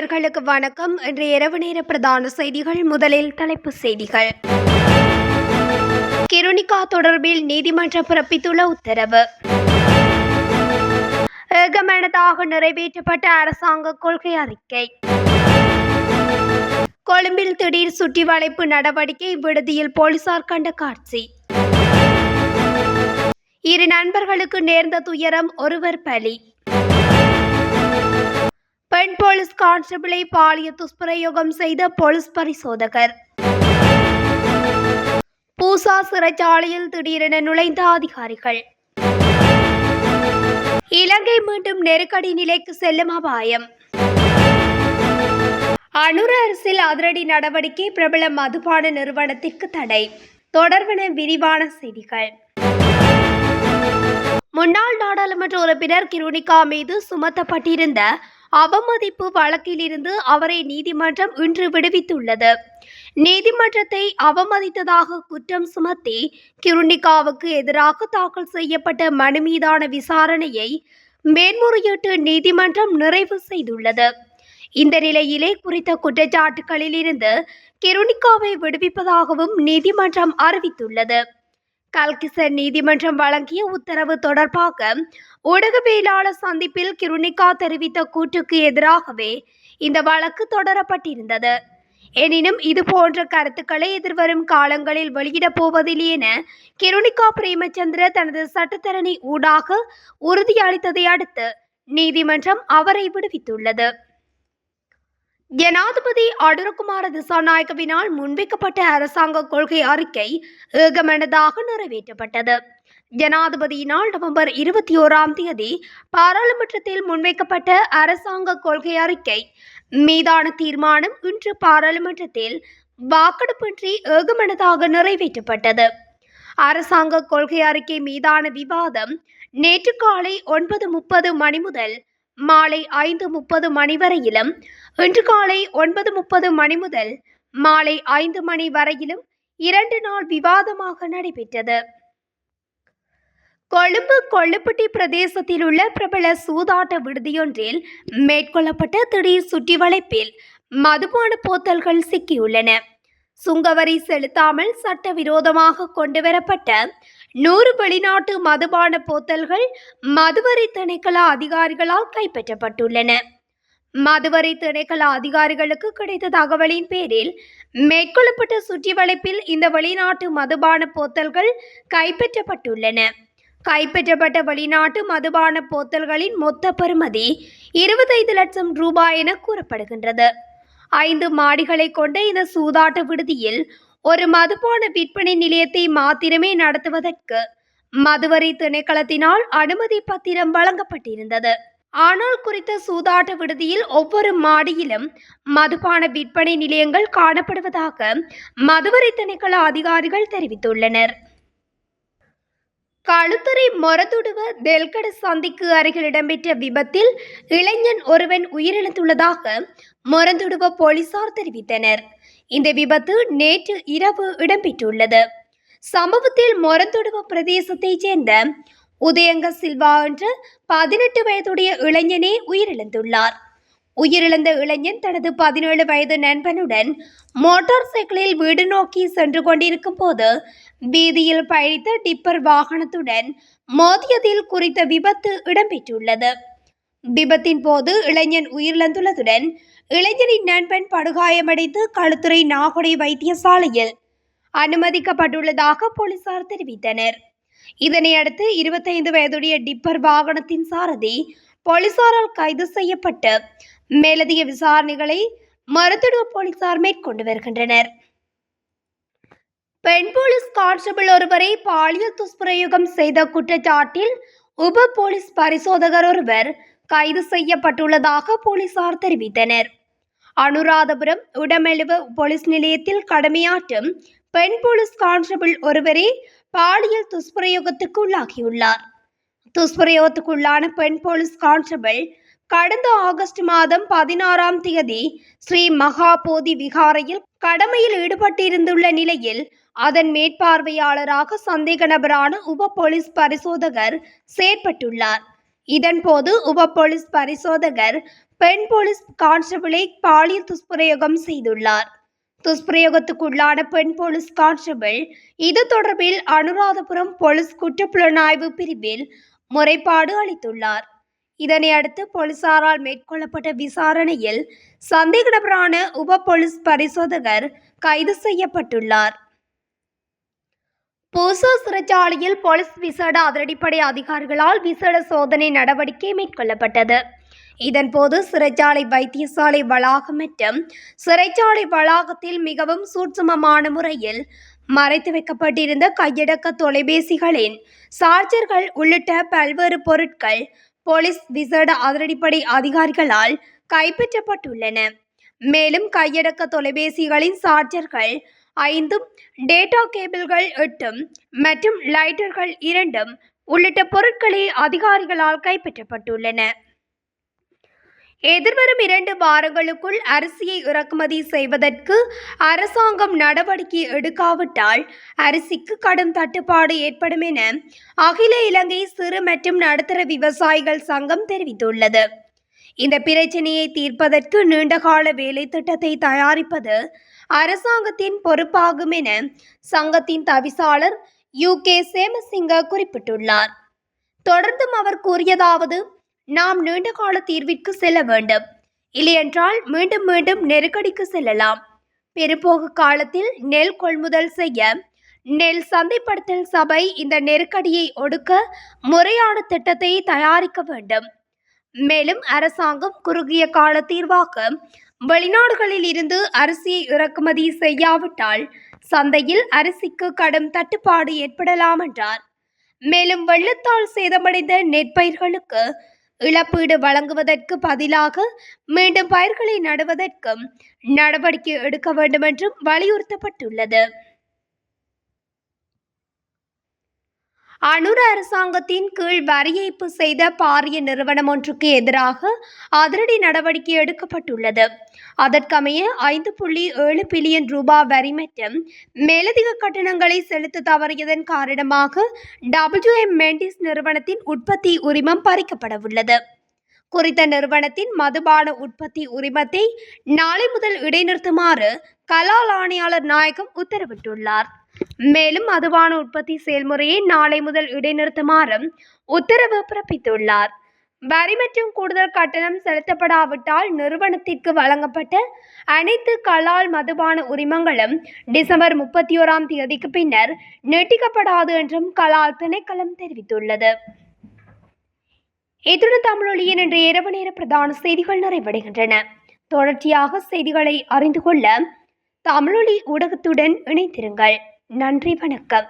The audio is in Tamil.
நேயர்களுக்கு வணக்கம். இன்று இரவு நேர பிரதான செய்திகள் முதலில் தலைப்புச் செய்திகள். கிருணிகா தொடர்பில் நீதிமன்றம் பிறப்பித்துள்ள உத்தரவு. ஏகமனதாக நிறைவேற்றப்பட்ட அரசாங்க கொள்கை அறிக்கை. கொழும்பில் திடீர் சுற்றி வளைப்பு நடவடிக்கை விடுதியில் போலீசார் கண்ட காட்சி. இரு நண்பர்களுக்கு நேர்ந்த துயரம் ஒருவர் பலி. பெண் போலீஸ் கான்ஸ்டபிளை பாலிய துஷ்பிரயோகம் செய்த போலீஸ் பரிசோதகர். பூசா சிறைச்சாலையில் திடீரென நுழைந்த அதிகாரிகள். இலங்கை மீண்டும் நெருக்கடி நிலைக்கு செல்லும் அபாயம். அனுர அரசில் அதிரடி நடவடிக்கை பிரபல மதுபான நிறுவனத்திற்கு தடை. தொடர்பென விரிவான செய்திகள். முன்னாள் நாடாளுமன்ற உறுப்பினர் கிருணிகா மீது சுமத்தப்பட்டிருந்த அவமதிப்பு வழக்கிலிருந்து அவரை நீதிமன்றம் இன்று விடுவித்துள்ளது. நீதிமன்றத்தை அவமதித்ததாக குற்றம் சுமத்தி கிருணிகாவுக்கு எதிராக தாக்கல் செய்யப்பட்ட மனு மீதான விசாரணையை மேன்முறையீட்டு நீதிமன்றம் நிறைவு செய்துள்ளது. இந்த நிலையிலே குறித்த குற்றச்சாட்டுகளிலிருந்து கிருணிகாவை விடுவிப்பதாகவும் நீதிமன்றம் அறிவித்துள்ளது. கல்கிசர் நீதிமன்றம் வழங்கிய உத்தரவு தொடர்பாக ஊடகவியலாளர் சந்திப்பில் கிருணிகா தெரிவித்த கூற்றுக்கு எதிராகவே இந்த வழக்கு தொடரப்பட்டிருந்தது. எனினும் இது போன்ற கருத்துக்களை எதிர்வரும் காலங்களில் வெளியிடப் போவதில்லை என கிருணிகா பிரேமச்சந்திர தனது சட்டத்தரணி ஊடாக உறுதியளித்ததை அடுத்து நீதிமன்றம் அவரை விடுவித்துள்ளது. ஜனாதிபதி அனுரகுமார திசாநாயக்கவினால் முன்வைக்கப்பட்ட அரசாங்க கொள்கை அறிக்கை ஏகமனதாக நிறைவேற்றப்பட்டது. ஜனாதிபதியினால் நவம்பர் இருபத்தி ஓராம் தேதி பாராளுமன்றத்தில் முன்வைக்கப்பட்ட அரசாங்க கொள்கை அறிக்கை மீதான தீர்மானம் இன்று பாராளுமன்றத்தில் வாக்கெடுப்பின்றி ஏகமனதாக நிறைவேற்றப்பட்டது. அரசாங்க கொள்கை அறிக்கை மீதான விவாதம் நேற்று காலை ஒன்பது முப்பது மணி முதல் மாலை ஐந்து முப்பது மணி வரையிலும் இன்று காலை ஒன்பது முப்பது மணி முதல் மாலை ஐந்து மணி வரையிலும் இரண்டு நாள் விவாதமாக நடைபெற்றது. கொழும்பு கொள்ளுப்பட்டி பிரதேசத்தில் உள்ள பிரபல சூதாட்ட விடுதியொன்றில் மேற்கொள்ளப்பட்ட திடீர் சுற்றி வளைப்பில் மதுபான போத்தல்கள் சிக்கியுள்ளன. சுங்கவரி செலுத்தாமல் சட்டவிரோதமாக கொண்டுவரப்பட்ட நூறு வெளிநாட்டு மதுபான போத்தல்கள் மதுவரி திணைக்கள அதிகாரிகளால் கைப்பற்றப்பட்டுள்ளன. மதுவரி திணைக்கள அதிகாரிகளுக்கு கிடைத்த தகவலின் பேரில் மேற்கொள்ளப்பட்ட சுற்றி வளைப்பில் இந்த வெளிநாட்டு மதுபான போத்தல்கள் கைப்பற்றப்பட்டுள்ளன. கைப்பற்றப்பட்ட வெளிநாட்டு மதுபான போத்தல்களின் மொத்த பெறுமதி இருபத்தைந்து லட்சம் ரூபாய் என கூறப்படுகின்றது. ஐந்து மாடிகளை கொண்ட இந்த சூதாட்ட விடுதியில் ஒரு மதுபான விற்பனை நிலையத்தை மாத்திரமே நடத்துவதற்கு மதுவரி திணைக்களத்தினால் அனுமதி பத்திரம் வழங்கப்பட்டிருந்தது. ஆனால் குறித்த சூதாட்ட விடுதியில் ஒவ்வொரு மாடியிலும் மதுபான விற்பனை நிலையங்கள் காணப்படுவதாக மதுவரி திணைக்கள அதிகாரிகள் தெரிவித்துள்ளனர். களுத்துறை மொரதுடுவ தெல்கட சந்திக்கு அருகில் இடம்பெற்ற விபத்தில் இளைஞன் ஒருவன் உயிரிழந்துள்ளதாக மொரந்துடுவ போலீசார் தெரிவித்தனர். இந்த விபத்து நேற்று இரவு இடம்பெற்றுள்ளது. சம்பவத்தில் மொரந்தொடுவ பிரதேசத்தைச் சேர்ந்த உதயங்க சில்வா என்ற பதினெட்டு வயதுடைய இளைஞனே உயிரிழந்துள்ளார். உயிரிழந்த இளைஞன் தனது பதினேழு வயது நண்பனுடன் மோட்டார் சைக்கிளில் வீடு நோக்கி சென்று கொண்டிருக்கும் போது வீதியில் பயணித்த டிப்பர் வாகனத்துடன் மோதியதில் குறித்த விபத்து இடம்பெற்றுள்ளது. விபத்தின் போது இளைஞன் உயிரிழந்துள்ளதுடன் இளைஞனின் நண்பன் படுகாயமடைந்து களுத்துறை நாகுடை வைத்தியசாலையில் அனுமதிக்கப்பட்டுள்ளதாக போலீசார் தெரிவித்தனர். இதனை அடுத்து இருபத்தைந்து வயதுடைய டிப்பர் வாகனத்தின் சாரதி போலீசாரால் கைது செய்யப்பட்டு மேலதிக விசாரணைகளை மருத்துவ போலீசார் மேற்கொண்டு வருகின்றனர். பெண் போலீஸ் கான்ஸ்டபிள் ஒருவரை பாலியல் துஷ்பிரயோகம் செய்த குற்றச்சாட்டில் உப போலீஸ் பரிசோதகர் ஒருவர் கைது செய்யப்பட்டுள்ளதாக போலீசார் தெரிவித்தனர். அனுராதபுரம் உடமெழுவு போலீஸ் நிலையத்தில் கடமையாற்றும் பெண் போலீஸ் கான்ஸ்டபிள் ஒருவரே பாலியல் துஷ்பிரயோகத்துக்கு உள்ளாகியுள்ளார். துஷ்பிரயோகத்துக்குள்ளான பெண் போலீஸ் கான்ஸ்டபிள் கடந்த ஆகஸ்ட் மாதம் பதினாறாம் தேதி ஸ்ரீ மகாபோதி விகாரையில் கடமையில் ஈடுபட்டிருந்துள்ள நிலையில் அதன் மேற்பார்வையாளராக சந்தேக நபரான உப போலீஸ் பரிசோதகர் செயற்பட்டுள்ளார். இதன்போது உப போலீஸ் பரிசோதகர் பெண் போலீஸ் கான்ஸ்டபிளை பாலியல் துஷ்பிரயோகம் செய்துள்ளார். துஷ்பிரயோகத்துக்குள்ளான பெண் போலீஸ் கான்ஸ்டபிள் இது தொடர்பில் அனுராதபுரம் போலீஸ் குற்றப்புலனாய்வு பிரிவில் முறைப்பாடு அளித்துள்ளார். இதனை அடுத்து போலீசாரால் மேற்கொள்ளப்பட்ட விசாரணையில் சந்தேக நபரான உப போலீஸ் பரிசோதகர் கைது செய்யப்பட்டுள்ளார். பூசா சிறைச்சாலையில் போலீஸ் விசேட அதிரடிப்படை அதிகாரிகளால் விசேட சோதனை நடவடிக்கை மேற்கொள்ளப்பட்டது. இதன்போது சிறைச்சாலை வைத்தியசாலை வளாகம் மற்றும் சிறைச்சாலை வளாகத்தில் மிகவும் சூட்சுமமான முறையில் மறைத்து வைக்கப்பட்டிருந்த கையடக்க தொலைபேசிகளின் சார்ஜர்கள் உள்ளிட்ட பல்வேறு பொருட்கள் போலீஸ் விசேட அதிரடிப்படை அதிகாரிகளால் கைப்பற்றப்பட்டுள்ளன. மேலும் கையடக்க தொலைபேசிகளின் சார்ஜர்கள் ஐந்தும் டேட்டா கேபிள்கள் எட்டும் மற்றும் லைட்டர்கள் இரண்டும் உள்ளிட்ட பொருட்களே அதிகாரிகளால் கைப்பற்றப்பட்டுள்ளன. எதிர்வரும் இரண்டு வாரங்களுக்குள் அரிசியை இறக்குமதி செய்வதற்கு அரசாங்கம் நடவடிக்கை எடுக்காவிட்டால் அரிசிக்கு கடும் தட்டுப்பாடு ஏற்படும் என அகில இலங்கை சிறு மற்றும் நடுத்தர விவசாயிகள் சங்கம் தெரிவித்துள்ளது. இந்த பிரச்சினையை தீர்ப்பதற்கு நீண்டகால வேலை திட்டத்தை தயாரிப்பது அரசாங்கத்தின் பொறுப்பாகும் என சங்கத்தின் தவிசாளர் யூ. கே. சேமசிங்க குறிப்பிட்டுள்ளார். தொடர்ந்தும் அவர் கூறியதாவது நாம் நீண்ட கால தீர்விற்கு செல்ல வேண்டும். இல்லையென்றால் மீண்டும் மீண்டும் நெருக்கடிக்கு செல்லலாம். பெரும்போக்கு காலத்தில் நெல் கொள்முதல் செய்ய நெல் சந்தைப்படுத்தல் சபை இந்த நெருக்கடியை ஒடுக்க முறையான திட்டத்தை தயாரிக்க வேண்டும். மேலும் அரசாங்கம் குறுகிய கால தீர்வாக வெளிநாடுகளில் இருந்து அரிசியை இறக்குமதி செய்யாவிட்டால் சந்தையில் அரிசிக்கு கடும் தட்டுப்பாடு ஏற்படலாம் என்றார் மேலும் வெள்ளத்தால் சேதமடைந்த நெற்பயிர்களுக்கு இழப்பீடு வழங்குவதற்கு பதிலாக மீண்டும் பயிர்களை நடுவதற்கும் நடவடிக்கை எடுக்க வேண்டும் என்றும் வலியுறுத்தப்பட்டுள்ளது. அனுர அரசாங்கத்தின் கீழ் வரி ஏய்ப்பு செய்த பாரிய நிறுவனம் ஒன்றுக்கு எதிராக அதிரடி நடவடிக்கை எடுக்கப்பட்டுள்ளது. அதற்கமைய ஐந்து புள்ளி ஏழு பில்லியன் ரூபாய் வரி மற்றும் மேலதிக கட்டணங்களை செலுத்த தவறியதன் காரணமாக டபிள்யூஎம் மெண்டிஸ் நிறுவனத்தின் உற்பத்தி உரிமம் பறிக்கப்படவுள்ளது. குறித்த நிறுவனத்தின் மதுபான உற்பத்தி உரிமத்தை நாளை முதல் இடைநிறுத்துமாறு கலால் ஆணையாளர் நாயகம் உத்தரவிட்டுள்ளார். மேலும் மதுபான உற்பத்தி செயல்முறையை நாளை முதல் இடைநிறுத்துமாறும் உத்தரவு பிறப்பித்துள்ளார். வரி மற்றும் கூடுதல் கட்டணம் செலுத்தப்படாவிட்டால் நிறுவனத்திற்கு வழங்கப்பட்ட அனைத்து கலால் மதுபான உரிமங்களும் டிசம்பர் முப்பத்தி ஓராம் தேதிக்கு பின்னர் நீட்டிக்கப்படாது என்றும் கலால் திணைக்களம் தெரிவித்துள்ளது. இத்துடன் தமிழொலியின் இன்று இரவு நேர பிரதான செய்திகள் நிறைவடைகின்றன. தொடர்ச்சியாக செய்திகளை அறிந்து கொள்ள தமிழொலி ஊடகத்துடன் இணைத்திருங்கள் நன்றி வணக்கம்.